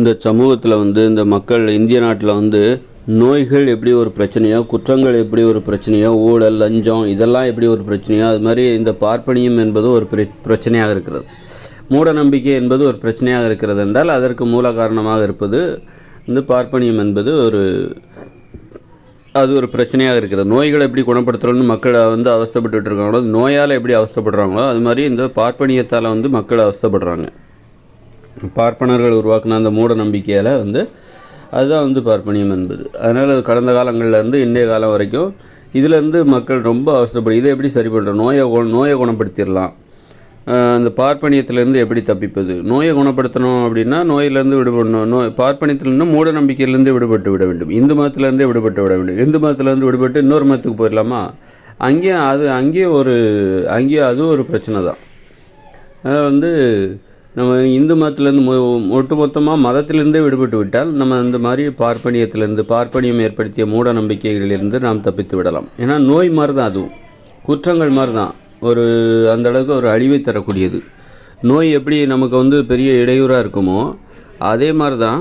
இந்த சமூகத்தில் வந்து இந்த மக்கள் இந்திய நாட்டில் வந்து நோய்கள் எப்படி ஒரு பிரச்சனையோ குற்றங்கள் எப்படி ஒரு பிரச்சனையோ ஊழல் லஞ்சம் இதெல்லாம் எப்படி ஒரு பிரச்சனையோ அது மாதிரி இந்த பார்ப்பனியம் என்பது ஒரு பிர பிரச்சனையாக இருக்கிறது. மூட நம்பிக்கை என்பது ஒரு பிரச்சனையாக இருக்கிறது என்றால் அதற்கு மூல காரணமாக இருப்பது இந்த பார்ப்பனியம் என்பது ஒரு அது ஒரு பிரச்சனையாக இருக்கிறது. நோய்களை எப்படி குணப்படுத்துறோம்னு மக்களை வந்து அவஸ்தைப்பட்டுட்டு இருக்காங்களோ நோயால் எப்படி அவஸ்தப்படுறாங்களோ அது மாதிரி இந்த பார்ப்பனியத்தால் வந்து மக்கள் அவஸ்தைப்படுறாங்க. பார்ப்பனர்கள் உருவாக்கின அந்த மூட நம்பிக்கையால் வந்து அதுதான் வந்து பார்ப்பனியம் என்பது. அதனால் கடந்த காலங்கள்லேருந்து இன்றைய காலம் வரைக்கும் இதிலேருந்து மக்கள் ரொம்ப அவசரப்படும் இதை எப்படி சரி பண்ணுறோம் நோயை கு- நோயை குணப்படுத்திடலாம். அந்த பார்ப்பனியத்திலேருந்து எப்படி தப்பிப்பது? நோயை குணப்படுத்தணும் அப்படின்னா நோயிலேருந்து விடுபடணும். நோய் பார்ப்பனியத்திலேருந்து மூட நம்பிக்கையிலேருந்து விடுபட்டு விட வேண்டும். இந்து மதத்திலேருந்தே விடுபட்டு விட வேண்டும். இந்து மதத்திலேருந்து விடுபட்டு இன்னொரு மதத்துக்கு போயிடலாமா? அங்கேயும் அது அங்கேயும் ஒரு அங்கேயும் அதுவும் ஒரு பிரச்சனை தான். அதாவது வந்து நம்ம இந்து மதத்திலேருந்து மொ ஒட்டு மொத்தமாக மதத்திலிருந்தே விடுபட்டு விட்டால் நம்ம இந்த மாதிரி பார்ப்பனியத்திலிருந்து பார்ப்பனியம் ஏற்படுத்திய மூட நம்பிக்கைகளிலிருந்து நாம் தப்பித்து விடலாம். ஏன்னா நோய் மாதிரி தான் அதுவும். குற்றங்கள் மாதிரி தான் ஒரு அந்த அளவுக்கு ஒரு அழிவை தரக்கூடியது. நோய் எப்படி நமக்கு வந்து பெரிய இடையூறாக இருக்குமோ அதே மாதிரி தான்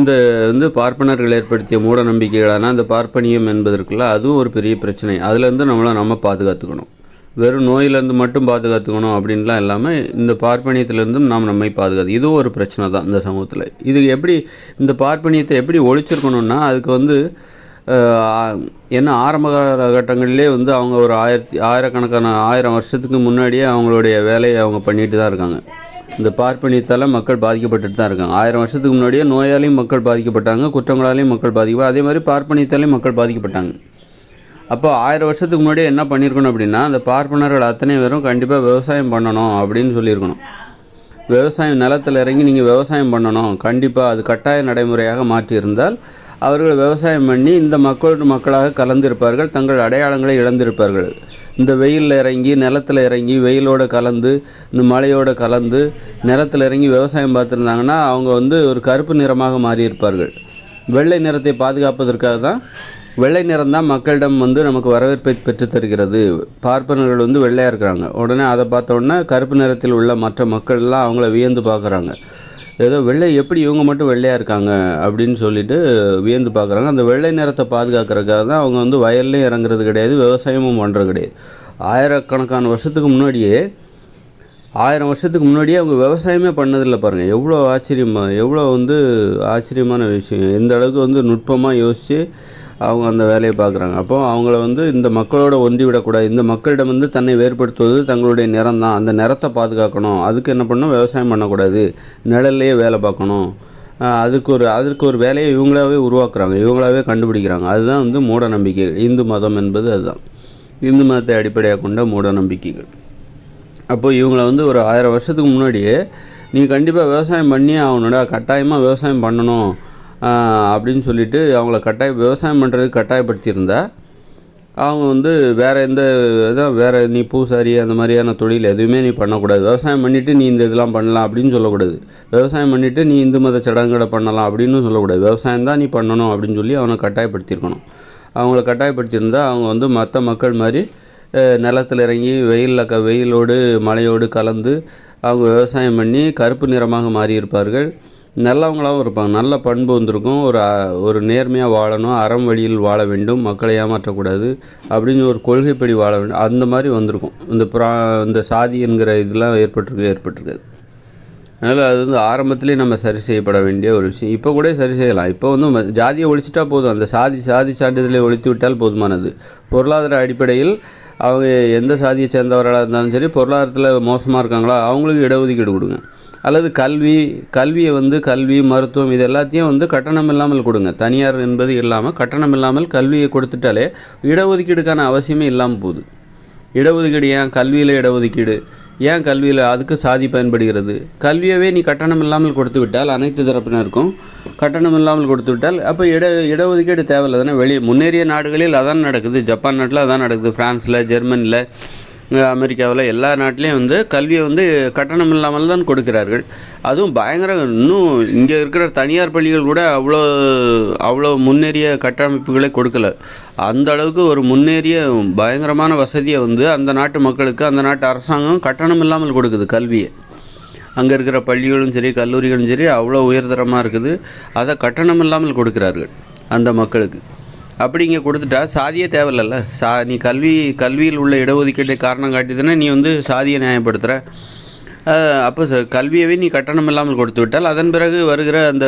இந்த வந்து பார்ப்பனர்கள் ஏற்படுத்திய மூட நம்பிக்கைகளான அந்த பார்ப்பனியம் என்பதற்குள்ள அதுவும் ஒரு பெரிய பிரச்சனை. அதுலேருந்து நம்மளை நம்ம பாதுகாத்துக்கணும். வெறும் நோயிலேருந்து மட்டும் பாதுகாத்துக்கணும் அப்படின்லாம் இல்லாமல் இந்த பார்ப்பனியத்திலேருந்தும் நாம் நம்மை பாதுகாத்து இதுவும் ஒரு பிரச்சனை தான் இந்த சமூகத்தில். இது எப்படி இந்த பார்ப்பனியத்தை எப்படி ஒழிச்சிருக்கணும்னா அதுக்கு வந்து என்ன ஆரம்ப காலகட்டங்களிலே வந்து அவங்க ஒரு ஆயிரத்தி ஆயிரக்கணக்கான ஆயிரம் வருஷத்துக்கு முன்னாடியே அவங்களுடைய வேலையை அவங்க பண்ணிட்டு தான் இருக்காங்க. இந்த பார்ப்பனியத்தால் மக்கள் பாதிக்கப்பட்டுட்டு தான் இருக்காங்க. ஆயிரம் வருஷத்துக்கு முன்னாடியே நோயாலையும் மக்கள் பாதிக்கப்பட்டாங்க குற்றங்களாலையும் மக்கள் பாதிக்கப்பட்டாங்க அதே மாதிரி பார்ப்பனியத்தாலையும் மக்கள் பாதிக்கப்பட்டாங்க. அப்போ ஆயிரம் வருஷத்துக்கு முன்னாடியே என்ன பண்ணியிருக்கணும் அப்படின்னா அந்த பார்ப்பனர்கள் அத்தனை பேரும் கண்டிப்பாக விவசாயம் பண்ணணும் அப்படின்னு சொல்லியிருக்கணும். விவசாயம் நிலத்தில் இறங்கி நீங்கள் விவசாயம் பண்ணணும். கண்டிப்பாக அது கட்டாய நடைமுறையாக மாற்றியிருந்தால் அவர்கள் விவசாயம் பண்ணி இந்த மக்களோடு மக்களாக கலந்திருப்பார்கள் தங்கள் அடையாளங்களை இழந்திருப்பார்கள். இந்த வெயிலில் இறங்கி நிலத்தில் இறங்கி வெயிலோட கலந்து இந்த மழையோட கலந்து நிலத்தில் இறங்கி விவசாயம் பார்த்துருந்தாங்கன்னா அவங்க வந்து ஒரு கருப்பு நிறமாக மாறியிருப்பார்கள். வெள்ளை நிறத்தை பாதுகாப்பதற்காக தான் வெள்ளை நிறம் தான் மக்களிடம் வந்து நமக்கு வரவேற்பை பெற்று தருகிறது பார்ப்பனர்கள் வந்து வெள்ளையாக இருக்கிறாங்க. உடனே அதை பார்த்தோன்னா கருப்பு நிறத்தில் உள்ள மற்ற மக்கள்லாம் அவங்கள வியந்து பார்க்குறாங்க. ஏதோ வெள்ளை எப்படி இவங்க மட்டும் வெள்ளையாக இருக்காங்க அப்படின்னு சொல்லிட்டு வியந்து பார்க்குறாங்க. அந்த வெள்ளை நிறத்தை பாதுகாக்கிறதுக்காக தான் அவங்க வந்து வயல்லையும் இறங்குறது கிடையாது விவசாயமும் பண்ணுறது கிடையாது. ஆயிரக்கணக்கான வருஷத்துக்கு முன்னாடியே ஆயிரம் வருஷத்துக்கு முன்னாடியே அவங்க விவசாயமே பண்ணதில்லை பாருங்கள் எவ்வளோ ஆச்சரியமாக எவ்வளோ வந்து ஆச்சரியமான விஷயம். எந்த அளவுக்கு வந்து நுட்பமாக யோசித்து அவங்க அந்த வேலையை பார்க்குறாங்க. அப்போ அவங்கள வந்து இந்த மக்களோட ஒன்றி விடக்கூடாது. இந்த மக்களிடம் வந்து தன்னை வேறுபடுத்துவது தங்களுடைய நிறம் தான். அந்த நிறத்தை பாதுகாக்கணும். அதுக்கு என்ன பண்ணணும்? விவசாயம் பண்ணக்கூடாது. நிழல்லையே வேலை பார்க்கணும். அதுக்கு ஒரு அதற்கு ஒரு வேலையை இவங்களாவே உருவாக்குறாங்க. இவங்களாவே கண்டுபிடிக்கிறாங்க. அதுதான் வந்து மூட நம்பிக்கைகள் இந்து மதம் என்பது அதுதான். இந்து மதத்தை அடிப்படையாக கொண்ட மூட நம்பிக்கைகள். அப்போது இவங்களை வந்து ஒரு ஆயிரம் வருஷத்துக்கு முன்னாடியே நீ கண்டிப்பாக விவசாயம் பண்ணி அவனோட கட்டாயமாக விவசாயம் பண்ணணும். அப்படின்னு சொல்லிட்டு அவங்கள கட்டாய விவசாயம் பண்ணுறதுக்கு கட்டாயப்படுத்தியிருந்தா அவங்க வந்து வேறு எந்த இதான் வேறு நீ பூசாரி அந்த மாதிரியான தொழில் எதுவுமே நீ பண்ணக்கூடாது. விவசாயம் பண்ணிவிட்டு நீ இந்த இதெல்லாம் பண்ணலாம் அப்படின்னு சொல்லக்கூடாது. விவசாயம் பண்ணிவிட்டு நீ இந்து மத சடங்குகளை பண்ணலாம் அப்படின்னு சொல்லக்கூடாது. விவசாயம் தான் நீ பண்ணணும் அப்படின்னு சொல்லி அவனை கட்டாயப்படுத்தியிருக்கணும். அவங்கள கட்டாயப்படுத்தியிருந்தால் அவங்க வந்து மற்ற மக்கள் மாதிரி நிலத்தில் நிலத்துல இறங்கி வெயிலில் க வெயிலோடு மழையோடு கலந்து அவங்க விவசாயம் பண்ணி கருப்பு நிறமாக மாறியிருப்பார்கள். நல்லவங்களாகவும் இருப்பாங்க. நல்ல பண்பு வந்திருக்கும். ஒரு ஒரு நேர்மையாக வாழணும். அறம் வழியில் வாழ வேண்டும். மக்களை ஏமாற்றக்கூடாது அப்படின்னு ஒரு கொள்கைப்படி வாழ வேண்டும். அந்த மாதிரி வந்திருக்கும். இந்த புரா இந்த சாதி என்கிற இதெல்லாம் ஏற்பட்டிருக்கு ஏற்பட்டிருக்காது அதனால் அது வந்து ஆரம்பத்திலே நம்ம சரி செய்யப்பட வேண்டிய ஒரு விஷயம். இப்போ கூட சரி செய்யலாம். இப்போ வந்து ம- ஜாதியை ஒழிச்சிட்டா போதும். அந்த சாதி சாதி சான்றிதழை ஒழித்து விட்டால் போதுமானது. பொருளாதார அடிப்படையில் அவங்க எந்த சாதியை சேர்ந்தவர்களாக இருந்தாலும் சரி பொருளாதாரத்தில் மோசமாக இருக்காங்களா அவங்களுக்கு இடஒதுக்கீடு கொடுங்க. அல்லது கல்வி கல்வியை வந்து கல்வி மருத்துவம் இது எல்லாத்தையும் வந்து கட்டணம் இல்லாமல் கொடுங்க. தனியார் என்பது இல்லாமல் கட்டணம் இல்லாமல் கல்வியை கொடுத்துட்டாலே இடஒதுக்கீடுக்கான அவசியமே இல்லாமல் போகுது. இடஒதுக்கீடு ஏன்? கல்வியில் இடஒதுக்கீடு. ஏன் கல்வியில் அதுக்கு சாதி பயன்படுகிறது? கல்வியவே நீ கட்டணம் இல்லாமல் கொடுத்து விட்டால் அனைத்து தரப்பினருக்கும் கட்டணம் இல்லாமல் கொடுத்து விட்டால் அப்போ இட இடஒதுக்கீடு தேவையில்லை தானே? வெளியே முன்னேறிய நாடுகளில் அதான் நடக்குது. ஜப்பான் நாட்டில் அதான் நடக்குது. ஃப்ரான்ஸில் ஜெர்மனியில் அமெரிக்காவில் எல்லா நாட்டிலையும் வந்து கல்வியை வந்து கட்டணம் இல்லாமல் தான் கொடுக்கிறார்கள். அதுவும் பயங்கர இன்னும் இங்கே இருக்கிற தனியார் பள்ளிகள் கூட அவ்வளோ அவ்வளோ முன்னேறிய கட்டமைப்புகளை கொடுக்கல. அந்த அளவுக்கு ஒரு முன்னேறிய பயங்கரமான வசதியை வந்து அந்த நாட்டு மக்களுக்கு அந்த நாட்டு அரசாங்கம் கட்டணம் இல்லாமல் கொடுக்குது கல்வியை. அங்கே இருக்கிற பள்ளிகளும் சரி கல்லூரிகளும் சரி அவ்வளோ உயர்தரமாக இருக்குது. அதை கட்டணம் இல்லாமல் கொடுக்கிறார்கள் அந்த மக்களுக்கு. அப்படி இங்கே கொடுத்துட்டா சாதியே தேவையில்ல சா நீ கல்வி கல்வியில் உள்ள இடஒதுக்கீட்டை காரணம் காட்டிதுன்னா நீ வந்து சாதியை நியாயப்படுத்துகிற அப்போ சார் கல்வியவே நீ கட்டணம் இல்லாமல் கொடுத்து விட்டால் அதன் பிறகு வருகிற அந்த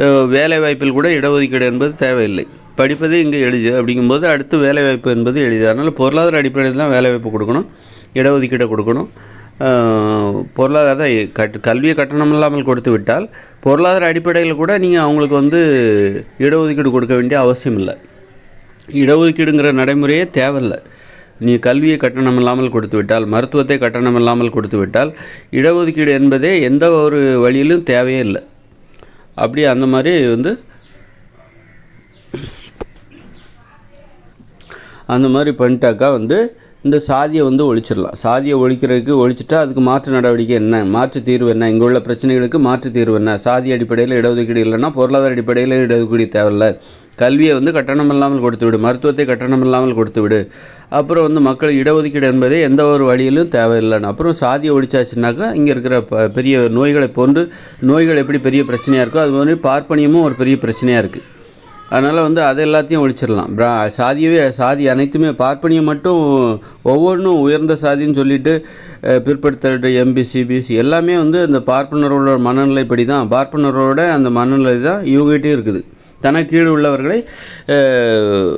வேலைவாய்ப்பில் வேலை வாய்ப்பில் கூட இடஒதுக்கீடு என்பது தேவையில்லை. படிப்பதே இங்கே எளிது. அப்படிங்கும்போது அடுத்து வேலைவாய்ப்பு என்பது எளிது. அதனால் பொருளாதார அடிப்படையில் தான் வேலைவாய்ப்பு கொடுக்கணும் இடஒதுக்கீடை கொடுக்கணும். பொருளாதார கட் கல்வியை கட்டணம் இல்லாமல் கொடுத்து விட்டால் பொருளாதார அடிப்படையில் கூட நீங்கள் அவங்களுக்கு வந்து இடஒதுக்கீடு கொடுக்க வேண்டிய அவசியம் இல்லை இடஒதுக்கீடுங்கிற நடைமுறையே தேவையில்லை. நீ கல்வியை கட்டணம் இல்லாமல் கொடுத்து விட்டால் மருத்துவத்தை கட்டணம் இல்லாமல் கொடுத்து விட்டால் இடஒதுக்கீடு என்பதே எந்த ஒரு வழியிலும் தேவையே இல்லை. அப்படி அந்த மாதிரி வந்து அந்த மாதிரி பண்ணிட்டாக்கா வந்து இந்த சாதியை வந்து ஒழிச்சிடலாம். சாதியை ஒழிக்கிறதுக்கு ஒழிச்சிட்டா அதுக்கு மாற்று நடவடிக்கை என்ன? மாற்று தீர்வு என்ன? இங்கே உள்ள பிரச்சனைகளுக்கு மாற்று தீர்வு என்ன? சாதி அடிப்படையில் இடஒதுக்கீடு இல்லைன்னா பொருளாதார அடிப்படையில் இடஒதுக்கீடு தேவையில்லை. கல்வியை வந்து கட்டணம் இல்லாமல் கொடுத்து விடு மருத்துவத்தை கட்டணம் இல்லாமல் கொடுத்துவிடு அப்புறம் வந்து மக்கள் இடஒதுக்கீடு என்பதே எந்த ஒரு வழியிலும் தேவையில்லைன்னு. அப்புறம் சாதியை ஒழிச்சாச்சுனாக்கா இங்கே இருக்கிற ப பெரிய நோய்களை போன்று நோய்கள் எப்படி பெரிய பிரச்சனையாக இருக்கோ அது மாதிரி பார்ப்பனியமும் ஒரு பெரிய பிரச்சனையாக இருக்குது அதனால் வந்து அது எல்லாத்தையும் ஒழிச்சிடலாம். பிரா சாதியவே சாதி அனைத்துமே பார்ப்பனியம் மட்டும் ஒவ்வொன்றும் உயர்ந்த சாதின்னு சொல்லிட்டு பிற்படுத்த எம்பிசி பிசி எல்லாமே வந்து அந்த பார்ப்பனரோட மனநிலைப்படி தான் பார்ப்பனரோட அந்த மனநிலை தான் இவங்ககிட்டயும் இருக்குது. தனக்கீழ் உள்ளவர்களை அஹ்,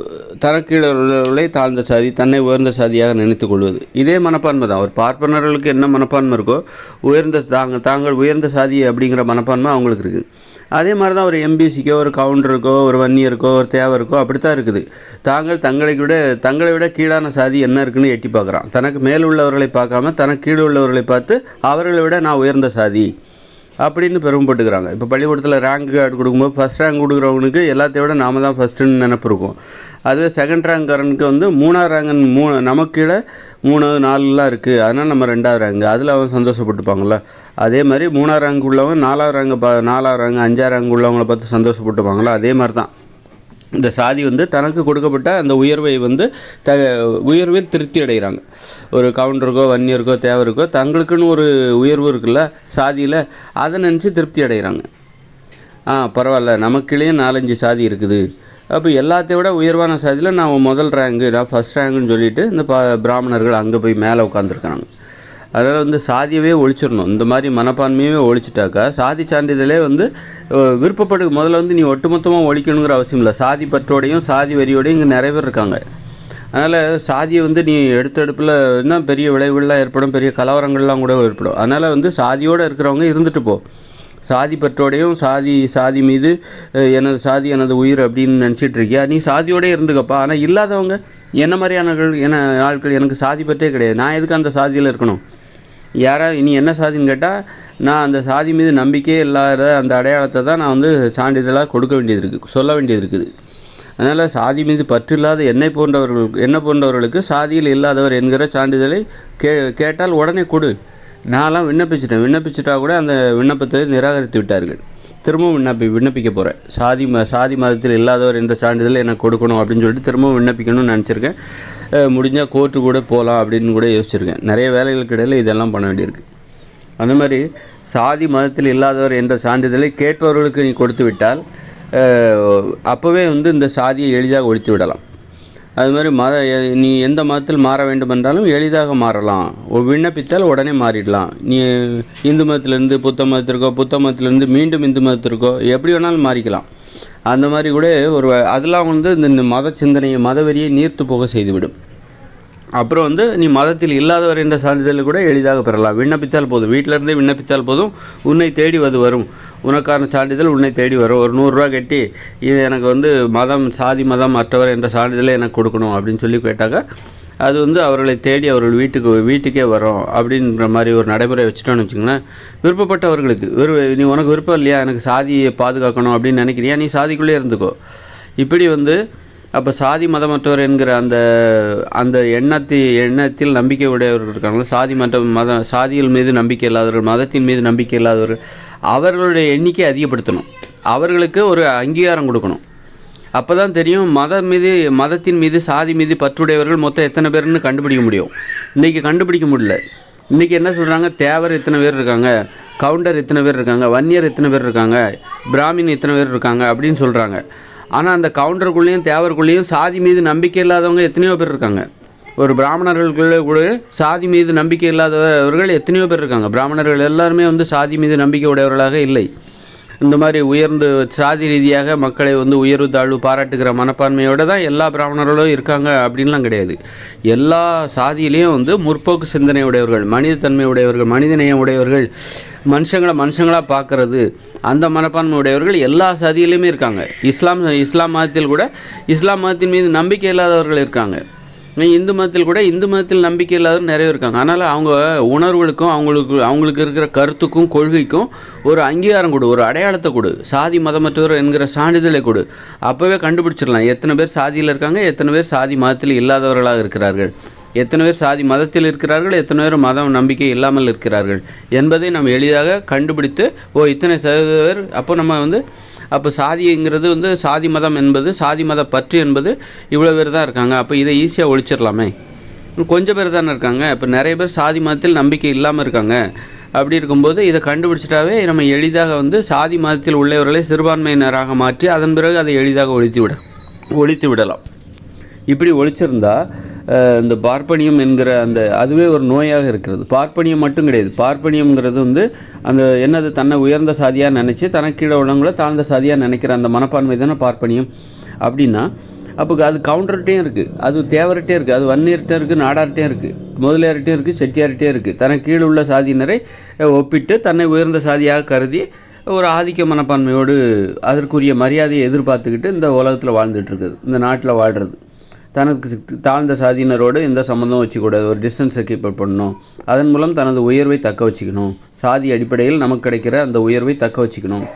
உள்ளவர்களை தாழ்ந்த சாதி தன்னை உயர்ந்த சாதியாக நினைத்து கொள்வது. இதே மனப்பான்மை தான். ஒரு பார்ப்பனர்களுக்கு என்ன மனப்பான்மை இருக்கோ உயர்ந்த தாங்கள் தாங்கள் உயர்ந்த சாதி அப்படிங்கிற மனப்பான்மை அவங்களுக்கு இருக்குது. அதே மாதிரி தான் ஒரு எம்பிசிக்கோ ஒரு கவுண்டருக்கோ ஒரு வன்னியருக்கோ ஒரு தேவருக்கோ அப்படி தான் இருக்குது. தாங்கள் தங்களை விட தங்களை விட கீழான சாதி என்ன இருக்குன்னு எட்டி பார்க்குறான். தனக்கு மேல் உள்ளவர்களை பார்க்காம தனக்கு கீழே உள்ளவர்களை பார்த்து அவர்களை விட நான் உயர்ந்த சாதி. அப்படின்னு பெருமைப்பட்டுக்கிறாங்க இப்போ பள்ளிக்கூடத்தில் ரேங்க் கார்டு கொடுக்கும்போது ஃபஸ்ட் ரேங்க் கொடுக்குறவனுக்கு எல்லாத்தையும் விட நாம தான் ஃபஸ்ட்டுன்னு நினப்பு இருக்கும். அதுவே செகண்ட் ரேங்க்காரனுக்கு வந்து மூணாவது ரேங்க் மூ நமக்கு மூணு மூணாவது நாலுலாம் இருக்குது அதனால் நம்ம ரெண்டாவது ரேங்க் அதில் அவன் சந்தோஷப்பட்டுப்பாங்கள்ல அதே மாதிரி மூணாவது ரேங்க் உள்ளவன் நாலாவது ரேங்க் பா நாலாவது ரேங்க் அஞ்சாவது ரேங்க் உள்ளவங்கள பார்த்து சந்தோஷப்பட்டுப்பாங்களோ அதே மாதிரி தான் இந்த சாதி வந்து தனக்கு கொடுக்கப்பட்ட அந்த உயர்வை வந்து த உயர்வில் திருப்தி அடைகிறாங்க. ஒரு கவுண்டருக்கோ வன்னியருக்கோ தேவருக்கோ தங்களுக்குன்னு ஒரு உயர்வு இருக்குல்ல சாதியில் அதை நினச்சி திருப்தி அடைகிறாங்க. ஆ பரவாயில்ல நமக்குள்ளேயே நாலஞ்சு சாதி இருக்குது. அப்போ எல்லாத்தையும் விட உயர்வான சாதியில் நான் முதல் ரேங்கு நான் ஃபஸ்ட் ரேங்குன்னு சொல்லிட்டு இந்த ப பிராமணர்கள் அங்கே போய் மேலே உட்காந்துருக்காங்க அதனால் வந்து சாதியவே ஒழிச்சிடணும். இந்த மாதிரி மனப்பான்மையவே ஒழிச்சிட்டாக்கா சாதி சான்றிதழே வந்து விருப்பப்படு முதல்ல வந்து நீ ஒட்டுமொத்தமாக ஒழிக்கணுங்கிற அவசியம் இல்லை. சாதி பற்றோடையும் சாதி வரியோடையும் இங்கே நிறைய பேர் இருக்காங்க. அதனால் சாதியை வந்து நீ எடுத்தெடுப்பில் இன்னும் பெரிய விளைவுகள்லாம் ஏற்படும்? பெரிய கலவரங்கள்லாம் கூட ஏற்படும். அதனால் வந்து சாதியோடு இருக்கிறவங்க இருந்துட்டு போ. சாதி பற்றோடையும் சாதி சாதி மீது எனது சாதி எனது உயிர் அப்படின்னு நினச்சிட்டு இருக்கியா? நீ சாதியோடே இருந்துக்கப்பா. ஆனால் இல்லாதவங்க என்ன மாதிரியான என்ன ஆட்கள் எனக்கு சாதி பற்றே கிடையாது. நான் எதுக்கு அந்த சாதியில் இருக்கணும்? யாராவது நீ என்ன சாதின்னு கேட்டால் நான் அந்த சாதி மீது நம்பிக்கையே இல்லாத அந்த அடையாளத்தை தான் நான் வந்து சான்றிதழாக கொடுக்க வேண்டியது இருக்குது சொல்ல வேண்டியது இருக்குது. அதனால் சாதி மீது பற்று இல்லாத என்னை போன்றவர்களுக்கு என்ன போன்றவர்களுக்கு சாதியில் இல்லாதவர் என்கிற சான்றிதழை கே கேட்டால் உடனே கொடு. நான்லாம் விண்ணப்பிச்சிட்டேன். விண்ணப்பிச்சிட்டா கூட அந்த விண்ணப்பத்தை நிராகரித்து விட்டார்கள். திரும்பவும் விண்ணப்பி விண்ணப்பிக்க போகிறேன் சாதி ம சாதி மதத்தில் இல்லாதவர் என்ற சான்றிதழ் எனக்கு கொடுக்கணும் அப்படின்னு சொல்லிட்டு திரும்பவும் விண்ணப்பிக்கணும்னு நினச்சிருக்கேன். முடிஞ்சால் கோர்ட்டு கூட போகலாம் அப்படின்னு கூட யோசிச்சிருக்கேன். நிறைய வேலைகளுக்கு இடையில் இதெல்லாம் பண்ண வேண்டியிருக்கு. அந்த மாதிரி சாதி மதத்தில் இல்லாதவர் என்ற சான்றிதழை கேட்பவர்களுக்கு நீ கொடுத்து விட்டால் அப்போவே வந்து இந்த சாதியை எளிதாக ஒழித்து விடலாம். அது மாதிரி மத எ- நீ எந்த மதத்தில் மாற வேண்டும் என்றாலும் எளிதாக மாறலாம். விண்ணப்பித்தால் உடனே மாறிடலாம். நீ இந்து மதத்திலேருந்து புத்த மதத்திற்கோ புத்த மதத்திலேருந்து மீண்டும் இந்து மதத்திற்கோ எப்படி வேணாலும் மாறிக்கலாம். அந்த மாதிரி கூட ஒரு அதெல்லாம் வந்து இந்த மத சிந்தனையை மதவெறியை நீர்த்து போக செய்துவிடும். அப்புறம் வந்து நீ மதத்தில் இல்லாதவர் என்ற சான்றிதழ் கூட எளிதாக பெறலாம். விண்ணப்பித்தால் போதும். வீட்டிலேருந்தே விண்ணப்பித்தால் போதும். உன்னை தேடி அது வரும். உனக்கான சான்றிதழ் உன்னை தேடி வரும். ஒரு நூறுரூவா கட்டி இது எனக்கு வந்து மதம் சாதி மதம் மற்றவர் என்ற சான்றிதழை எனக்கு கொடுக்கணும் அப்படின்னு சொல்லி கேட்டாக்க அது வந்து அவர்களை தேடி அவர்கள் வீட்டுக்கு வீட்டுக்கே வரோம் அப்படின்ற மாதிரி ஒரு நடைமுறை வச்சுட்டோன்னு வச்சுங்களேன் விருப்பப்பட்டவர்களுக்கு விரு நீ உனக்கு விருப்பம் இல்லையா? எனக்கு சாதியை பாதுகாக்கணும் அப்படின்னு நினைக்கிறியா? நீ சாதிக்குள்ளே இருந்துக்கோ. இப்படி வந்து அப்போ சாதி மதமற்றவர் என்கிற அந்த அந்த எண்ணத்தை எண்ணத்தில் நம்பிக்கை உடையவர்கள் இருக்காங்களோ சாதி மற்ற மத சாதிகள் மீது நம்பிக்கை இல்லாதவர்கள் மதத்தின் மீது நம்பிக்கை இல்லாதவர்கள் அவர்களுடைய எண்ணிக்கை அதிகப்படுத்தணும். அவர்களுக்கு ஒரு அங்கீகாரம் கொடுக்கணும். அப்போ தான் தெரியும் மதம் மீது மதத்தின் மீது சாதி மீது பற்றுடையவர்கள் மொத்தம் எத்தனை பேர்னு கண்டுபிடிக்க முடியும். இன்றைக்கி கண்டுபிடிக்க முடியல. இன்றைக்கி என்ன சொல்கிறாங்க தேவர் இத்தனை பேர் இருக்காங்க? கவுண்டர் இத்தனை பேர் இருக்காங்க? வன்னியர் இத்தனை பேர் இருக்காங்க? பிராமின் இத்தனை பேர் இருக்காங்க? அப்படின்னு சொல்கிறாங்க ஆனால் அந்த கவுண்டருக்குள்ளேயும் தேவருக்குள்ளேயும் சாதி மீது நம்பிக்கை இல்லாதவங்க எத்தனையோ பேர் இருக்காங்க. ஒரு பிராமணர்களுக்குள்ளே கூட சாதி மீது நம்பிக்கை இல்லாதவர்கள் எத்தனையோ பேர் இருக்காங்க. பிராமணர்கள் எல்லாருமே வந்து சாதி மீது நம்பிக்கை உடையவர்களாக இல்லை. இந்த மாதிரி உயர்ந்து சாதி ரீதியாக மக்களை வந்து உயர்வு தாழ்வு பாராட்டுகிற மனப்பான்மையோட தான் எல்லா பிராமணர்களும் இருக்காங்க அப்படின்லாம் கிடையாது. எல்லா சாதியிலையும் வந்து முற்போக்கு சிந்தனை உடையவர்கள் மனிதத்தன்மை உடையவர்கள் மனிதநேயம் உடையவர்கள் மனுஷங்களை மனுஷங்களாக பார்க்கறது அந்த மனப்பான்மை உடையவர்கள் எல்லா சாதியிலையுமே இருக்காங்க. இஸ்லாம் இஸ்லாம் மதத்தில் கூட இஸ்லாம் மதத்தின் மீது நம்பிக்கை இல்லாதவர்கள் இருக்காங்க. இந்து மதத்தில் கூட இந்து மதத்தில் நம்பிக்கை இல்லாதவர்கள் நிறைய இருக்காங்க. அதனால் அவங்க உணர்வுகளுக்கும் அவங்களுக்கு அவங்களுக்கு இருக்கிற கருத்துக்கும் கொள்கைக்கும் ஒரு அங்கீகாரம் கொடு ஒரு அடையாளத்தை கொடு. சாதி மதமற்றவர் என்கிற சான்றிதழை கொடு. அப்போவே கண்டுபிடிச்சிடலாம். எத்தனை பேர் சாதியில் இருக்காங்க எத்தனை பேர் சாதி மதத்தில் இல்லாதவர்களாக இருக்கிறார்கள். எத்தனை பேர் சாதி மதத்தில் இருக்கிறார்கள் எத்தனை பேர் மதம் நம்பிக்கை இல்லாமல் இருக்கிறார்கள் என்பதை நம்ம எளிதாக கண்டுபிடித்து ஓ இத்தனை சதவீதர் அப்போ நம்ம வந்து அப்போ சாதிங்கிறது வந்து சாதி மதம் என்பது சாதி மத பற்று என்பது இவ்வளோ பேர் தான் இருக்காங்க. அப்போ இதை ஈஸியாக ஒழிச்சிடலாமே. கொஞ்சம் பேர் தானே இருக்காங்க. இப்போ நிறைய பேர் சாதி மதத்தில் நம்பிக்கை இல்லாமல் இருக்காங்க. அப்படி இருக்கும்போது இதை கண்டுபிடிச்சிட்டாவே நம்ம எளிதாக வந்து சாதி மதத்தில் உள்ளவர்களை சிறுபான்மையினராக மாற்றி அதன் பிறகு அதை எளிதாக ஒழித்து விட ஒழித்து விடலாம் இப்படி ஒழிச்சிருந்தால் இந்த பார்ப்பனியம் என்கிற அந்த அதுவே ஒரு நோயாக இருக்கிறது. பார்ப்பனியம் மட்டும் கிடையாது. பார்ப்பனியம்ங்கிறது வந்து அந்த என்னது தன்னை உயர்ந்த சாதியாக நினச்சி தனக்கு கீழே உள்ளவங்கள தாழ்ந்த சாதியாக நினைக்கிற அந்த மனப்பான்மை தானே பார்ப்பனியம் அப்படின்னா அப்போ அது கவுண்டர்கிட்டையும் இருக்குது அது தேவர்கிட்டையும் இருக்குது அது வன்னியர்கிட்டையும் இருக்குது நாடார்கிட்டையும் இருக்குது முதலியார்கிட்டையும் இருக்குது செட்டியார்கிட்டையும் இருக்குது தனக்கு கீழே உள்ள சாதியினரை ஒப்பிட்டு தன்னை உயர்ந்த சாதியாக கருதி ஒரு ஆதிக்க மனப்பான்மையோடு அதற்குரிய மரியாதையை எதிர்பார்த்துக்கிட்டு இந்த உலகத்தில் வாழ்ந்துட்டுருக்குது இந்த நாட்டில் வாழ்கிறது தனக்கு தாழ்ந்த சாதியினரோடு எந்த சம்மந்தம் வச்சுக்கூடாது. ஒரு டிஸ்டன்ஸை கீப் பண்ணணும். அதன் மூலம் தனது உயர்வை தக்க வச்சுக்கணும். சாதி அடிப்படையில் நமக்கு கிடைக்கிற அந்த உயர்வை தக்க வச்சுக்கணும்.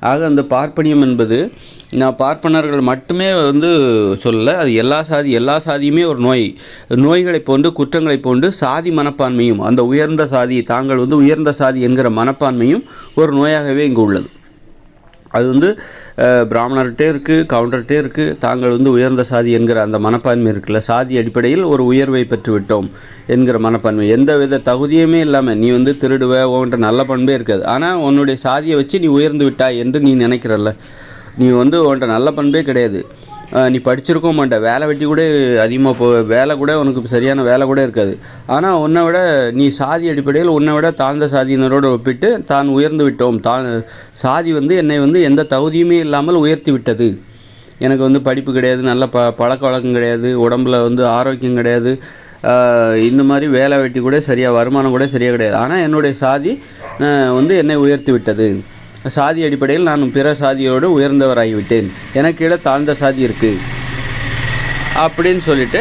ஆக அந்த பார்ப்பனியம் என்பது நான் பார்ப்பனர்கள் மட்டுமே வந்து சொல்லலை அது எல்லா சாதி எல்லா சாதியுமே ஒரு நோய். நோய்களை போன்று குற்றங்களை போன்று சாதி மனப்பான்மையும் அந்த உயர்ந்த சாதி தாங்கள் வந்து உயர்ந்த சாதி என்கிற மனப்பான்மையும் ஒரு நோயாகவே இங்கு உள்ளது. அது வந்து பிராமணர்கிட்டே இருக்குது கவுண்டர்கிட்டே இருக்குது தாங்கள் வந்து உயர்ந்த சாதி என்கிற அந்த மனப்பான்மை இருக்குல்ல. சாதி அடிப்படையில் ஒரு உயர்வை பெற்றுவிட்டோம் என்கிற மனப்பான்மை. எந்த வித தகுதியுமே இல்லாமல் நீ வந்து திருடுவ உன்கிட்ட நல்ல பண்பே இருக்காது. ஆனால் உன்னுடைய சாதியை வச்சு நீ உயர்ந்து விட்டாய் என்று நீ நினைக்கிறல்ல. நீ வந்து உன்கிட்ட நல்ல பண்பே கிடையாது. நீ படிச்சிருக்க மாட்ட. வேலை வெட்டி கூட அதிகமாக போ வேலை கூட உனக்கு சரியான வேலை கூட இருக்காது. ஆனால் உன்னை விட நீ சாதி அடிப்படையில் உன்னை விட தாழ்ந்த சாதியினரோடு ஒப்பிட்டு தான் உயர்ந்து விட்டோம். தான் சாதி வந்து என்னை வந்து எந்த தகுதியுமே இல்லாமல் உயர்த்தி விட்டது. எனக்கு வந்து படிப்பு கிடையாது நல்ல ப பழக்க வழக்கம் கிடையாது உடம்புல வந்து ஆரோக்கியம் கிடையாது. இந்த மாதிரி வேலை வெட்டி கூட சரியாக வருமானம் கூட சரியாக கிடையாது. ஆனால் என்னுடைய சாதி வந்து என்னை உயர்த்தி விட்டது. சாதி அடிப்படையில் நான் பிற சாதியோடு உயர்ந்தவராகிவிட்டேன் எனக்கு கீழே தாழ்ந்த சாதி இருக்குது அப்படின்னு சொல்லிட்டு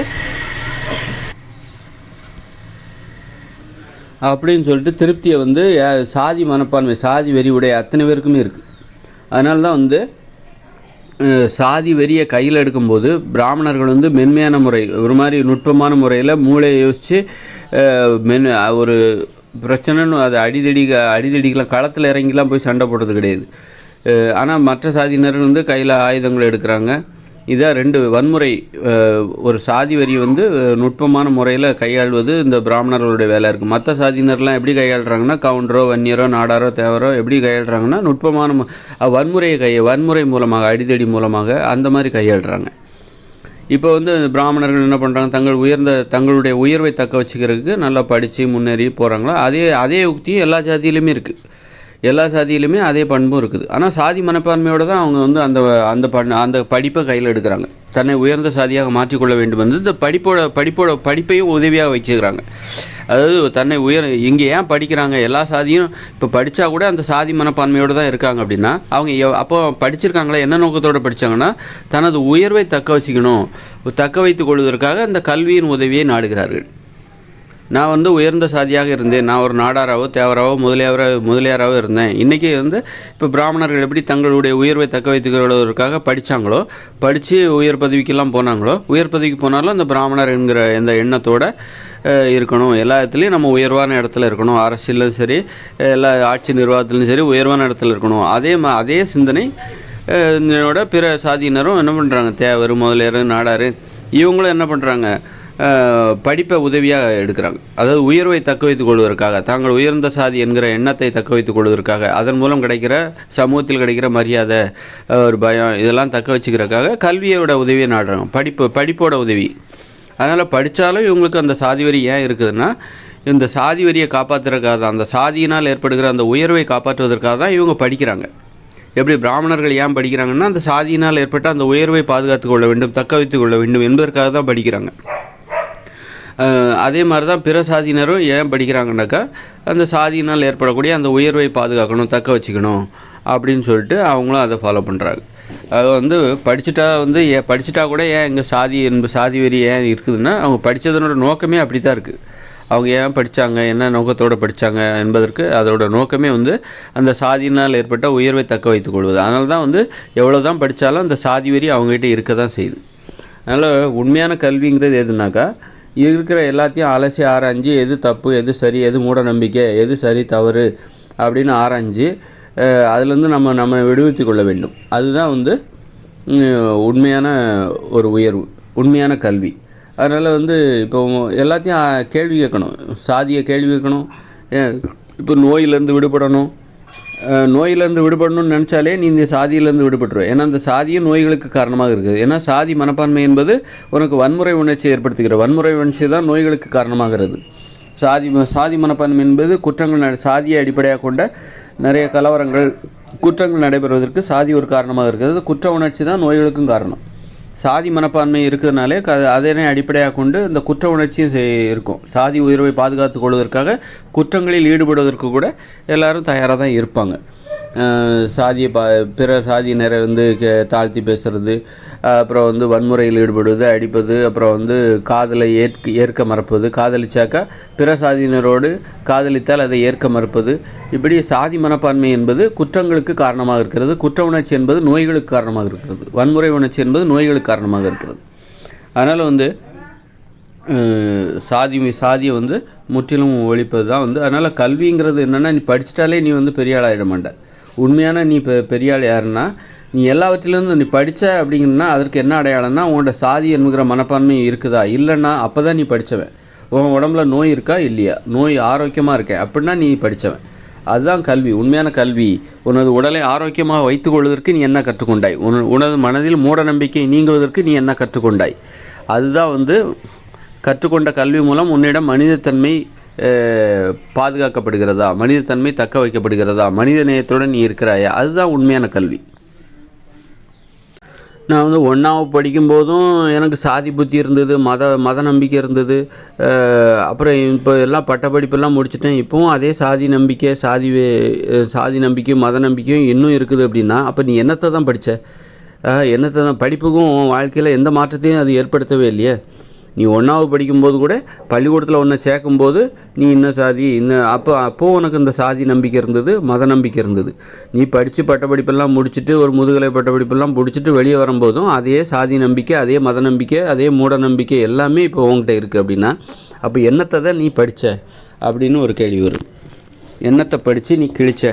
அப்படின்னு சொல்லிட்டு திருப்தியை வந்து சாதி மனப்பான்மை சாதி வெறி உடைய அத்தனை பேருக்குமே இருக்குது அதனால தான் வந்து சாதி வெறியை கையில் எடுக்கும்போது பிராமணர்கள் வந்து மென்மையான முறை ஒரு மாதிரி நுட்பமான முறையில் மூளையை யோசித்து மென் ஒரு பிரச்சனைன்னு அது அடிதடி அடிதடிக்கெலாம் களத்தில் இறங்கிலாம் போய் சண்டை போடுறது கிடையாது. ஆனால் மற்ற சாதியினர் வந்து கையில் ஆயுதங்கள் எடுக்கிறாங்க. இதான் ரெண்டு வன்முறை ஒரு சாதி வரி வந்து நுட்பமான முறையில் கையாள்வது இந்த பிராமணர்களுடைய வேலை இருக்குது மற்ற சாதியினர்லாம் எப்படி கையாளுறாங்கன்னா கவுண்டரோ வன்னியரோ நாடாரோ தேவரோ எப்படி கையாளுறாங்கன்னா நுட்பமான வன்முறையை கை வன்முறை மூலமாக அடிதடி மூலமாக அந்த மாதிரி கையாளுறாங்க. இப்போ வந்து பிராமணர்கள் என்ன பண்ணுறாங்க தங்கள் உயர்ந்த தங்களுடைய உயர்வை தக்க வச்சுக்கிறதுக்கு நல்லா படித்து முன்னேறி போகிறாங்களோ அதே அதே உக்தியும் எல்லா ஜாதியிலுமே இருக்குது எல்லா சாதியிலுமே அதே பண்பும் இருக்குது. ஆனால் சாதி மனப்பான்மையோடு தான் அவங்க வந்து அந்த அந்த பண் அந்த படிப்பை கையில் எடுக்கிறாங்க. தன்னை உயர்ந்த சாதியாக மாற்றிக்கொள்ள வேண்டும் வந்து இந்த படிப்போட படிப்போட படிப்பையும் உதவியாக வச்சுக்கிறாங்க அதாவது தன்னை உயர் இங்கே ஏன் படிக்கிறாங்க? எல்லா சாதியும் இப்போ படித்தா கூட அந்த சாதி மனப்பான்மையோடு தான் இருக்காங்க அப்படின்னா அவங்க எவ்- அப்போ படிச்சிருக்காங்களா? என்ன நோக்கத்தோடு படித்தாங்கன்னா தனது உயர்வை தக்க வச்சுக்கணும். தக்க வைத்துக் கொள்வதற்காக அந்த கல்வியின் உதவியை நாடுகிறார்கள். நான் வந்து உயர்ந்த சாதியாக இருந்தேன். நான் ஒரு நாடாராவோ தேவராவோ முதலியாரோ முதலியாராவோ இருந்தேன். இன்றைக்கி வந்து இப்போ பிராமணர்கள் எப்படி தங்களுடைய உயர்வை தக்க வைத்துக்கிறவர்களுக்காக படித்தாங்களோ படித்து உயர் பதவிக்கெல்லாம் போனாங்களோ உயர் பதவிக்கு போனாலும் அந்த பிராமணர் என்கிற இந்த எண்ணத்தோடு இருக்கணும். எல்லா இடத்துலையும் நம்ம உயர்வான இடத்துல இருக்கணும். அரசியலும் சரி எல்லா ஆட்சி நிர்வாகத்திலும் சரி உயர்வான இடத்துல இருக்கணும். அதே மா அதே சிந்தனை இதனோட பிற சாதியினரும் என்ன பண்ணுறாங்க தேவர் முதலியார் நாடார் இவங்களும் என்ன பண்ணுறாங்க படிப்பை உதவியாக எடுக்கிறாங்க. அதாவது உயர்வை தக்க வைத்துக் கொள்வதற்காக தாங்கள் உயர்ந்த சாதி என்கிற எண்ணத்தை தக்க வைத்துக் கொள்வதற்காக அதன் மூலம் கிடைக்கிற சமூகத்தில் கிடைக்கிற மரியாதை ஒரு பயம் இதெல்லாம் தக்க வச்சுக்கிறதுக்காக கல்வியோட உதவியை நாடுறாங்க. படிப்பு படிப்போட உதவி. அதனால் படித்தாலும் இவங்களுக்கு அந்த சாதி வரி ஏன் இருக்குதுன்னா இந்த சாதி வரியை காப்பாற்றுறதுக்காக தான் அந்த சாதியினால் ஏற்படுகிற அந்த உயர்வை காப்பாற்றுவதற்காக தான் இவங்க படிக்கிறாங்க. எப்படி பிராமணர்கள் ஏன் படிக்கிறாங்கன்னா அந்த சாதியினால் ஏற்பட்ட அந்த உயர்வை பாதுகாத்துக் கொள்ள வேண்டும் தக்க வைத்துக் கொள்ள வேண்டும் என்பதற்காக தான் படிக்கிறாங்க. அதே மாதிரி தான் பிற சாதியினரும் ஏன் படிக்கிறாங்கனாக்கா அந்த சாதியினால் ஏற்படக்கூடிய அந்த உயர்வை பாதுகாக்கணும் தக்க வச்சுக்கணும் அப்படின்னு சொல்லிட்டு அவங்களும் அதை ஃபாலோ பண்ணுறாங்க அது வந்து படிச்சுட்டா வந்து ஏன் படிச்சுட்டா கூட ஏன் எங்கள் சாதி என்ப சாதி வெறி ஏன் இருக்குதுன்னா அவங்க படித்ததனோட நோக்கமே அப்படி தான் இருக்குது அவங்க ஏன் படித்தாங்க என்ன நோக்கத்தோடு படித்தாங்க என்பதற்கு அதோட நோக்கமே வந்து அந்த சாதியினால் ஏற்பட்ட உயர்வை தக்க வைத்துக் கொள்வது. அதனால தான் வந்து எவ்வளோ தான் படித்தாலும் அந்த சாதி வெறி அவங்ககிட்ட இருக்க தான் செய்யுது. அதனால் உண்மையான கல்விங்கிறது எதுனாக்கா இருக்கிற எல்லாத்தையும் அலசி ஆராய்ஞ்சு எது தப்பு எது சரி எது மூட நம்பிக்கை எது சரி தவறு அப்படின்னு ஆராய்ஞ்சு அதுலேருந்து நம்ம நம்ம விடுவித்து கொள்ள வேண்டும். அதுதான் வந்து உண்மையான ஒரு உயர்வு உண்மையான கல்வி. அதனால் வந்து இப்போ எல்லாத்தையும் கேள்வி கேட்கணும். சாதியை கேள்வி கேட்கணும். இப்போ நோயிலேருந்து விடுபடணும். நோயிலேருந்து விடுபடணும்னு நினச்சாலே நீ இந்த சாதியிலேருந்து விடுபட்டுருவ ஏன்னா அந்த சாதியும் நோய்களுக்கு காரணமாக இருக்குது. ஏன்னா சாதி மனப்பான்மை என்பது உனக்கு வன்முறை உணர்ச்சியை ஏற்படுத்துகிற வன்முறை உணர்ச்சி தான் நோய்களுக்கு காரணமாகிறது. சாதி சாதி மனப்பான்மை என்பது குற்றங்கள் சாதியை அடிப்படையாக கொண்ட நிறைய கலவரங்கள் குற்றங்கள் நடைபெறுவதற்கு சாதி ஒரு காரணமாக இருக்கிறது குற்ற உணர்ச்சி தான் நோய்களுக்கும் காரணம். சாதி மனப்பான்மை இருக்கிறதுனாலே க அதனை அடிப்படையாக கொண்டு இந்த குற்ற உணர்ச்சியும் இருக்கும். சாதி உயர்வை பாதுகாத்துக் கொள்வதற்காக குற்றங்களில் ஈடுபடுவதற்கு கூட எல்லாரும் தயாராக தான் இருப்பாங்க. சாதியை பா பிற சாதியினரை வந்து கே- தாழ்த்தி பேசுறது அப்புறம் வந்து வன்முறையில் ஈடுபடுவது அடிப்பது அப்புறம் வந்து காதலை ஏற்க ஏற்க மறப்பது காதலிச்சாக்கா பிற சாதியினரோடு காதலித்தால் அதை ஏற்க மறுப்பது. இப்படி சாதி மனப்பான்மை என்பது குற்றங்களுக்கு காரணமாக இருக்கிறது. குற்ற உணர்ச்சி என்பது நோய்களுக்கு காரணமாக இருக்கிறது. வன்முறை உணர்ச்சி என்பது நோய்களுக்கு காரணமாக இருக்கிறது. அதனால் வந்து சாதி சாதியை வந்து முற்றிலும் ஒழிப்பது தான் வந்து அதனால் கல்விங்கிறது என்னென்னா நீ படிச்சிட்டாலே நீ வந்து பெரிய ஆளாகிட மாட்டேன் மாட்ட. உண்மையான நீ இப்போ பெரிய ஆள் யாருன்னா நீ எல்லாவற்றிலேருந்து நீ படித்த அப்படிங்கன்னா அதற்கு என்ன அடையாளம்னா உன்னோட சாதி என்கிற மனப்பான்மை இருக்குதா? இல்லைன்னா அப்போ தான் நீ படித்தவன் உன் உடம்புல நோய் இருக்கா? இல்லையா? நோய் ஆரோக்கியமாக இருக்கேன் அப்படின்னா நீ படித்தவன் அதுதான் கல்வி. உண்மையான கல்வி. உனது உடலை ஆரோக்கியமாக வைத்துக்கொள்வதற்கு நீ என்ன கற்றுக்கொண்டாய்? உன உனது மனதில் மூட நம்பிக்கை நீங்குவதற்கு நீ என்ன கற்றுக்கொண்டாய்? அதுதான் வந்து கற்றுக்கொண்ட கல்வி மூலம் உன்னிடம் மனிதத்தன்மை பாதுகாக்கப்படுகிறதா? மனிதத்தன்மை தக்க வைக்கப்படுகிறதா? மனித நேயத்துடன் நீ இருக்கிறாயா? அதுதான் உண்மையான கல்வி. நான் வந்து ஒன்றாவது படிக்கும்போதும் எனக்கு சாதி புத்தி இருந்தது மத மத நம்பிக்கை இருந்தது. அப்புறம் இப்போ எல்லாம் பட்டப்படிப்பெல்லாம் முடிச்சிட்டேன். இப்போவும் அதே சாதி நம்பிக்கை சாதி வே- சாதி நம்பிக்கையும் மத நம்பிக்கையும் இன்னும் இருக்குது அப்படின்னா அப்போ நீ என்னத்தை தான் படித்த என்னத்தை தான் படிப்புக்கும் வாழ்க்கையில் எந்த மாற்றத்தையும் அது ஏற்படுத்தவே இல்லையே. நீ ஒன்றாவது படிக்கும்போது கூட பள்ளிக்கூடத்தில் ஒன்றை சேர்க்கும்போது நீ இன்ன சாதி இன்ன அப்போ அப்போது உனக்கு இந்த சாதி நம்பிக்கை இருந்தது மத நம்பிக்கை இருந்தது. நீ படித்து பட்டப்படிப்பெல்லாம் முடிச்சுட்டு ஒரு முதுகலை பட்டப்படிப்பெல்லாம் முடிச்சுட்டு வெளியே வரும்போதும் அதே சாதி நம்பிக்கை அதே மத நம்பிக்கை அதே மூட நம்பிக்கை எல்லாமே இப்போ உங்ககிட்ட இருக்குது அப்படின்னா அப்போ என்னத்தை தான் நீ படித்த அப்படின்னு ஒரு கேள்வி வரும். என்னத்தை படித்து நீ கிழிச்ச?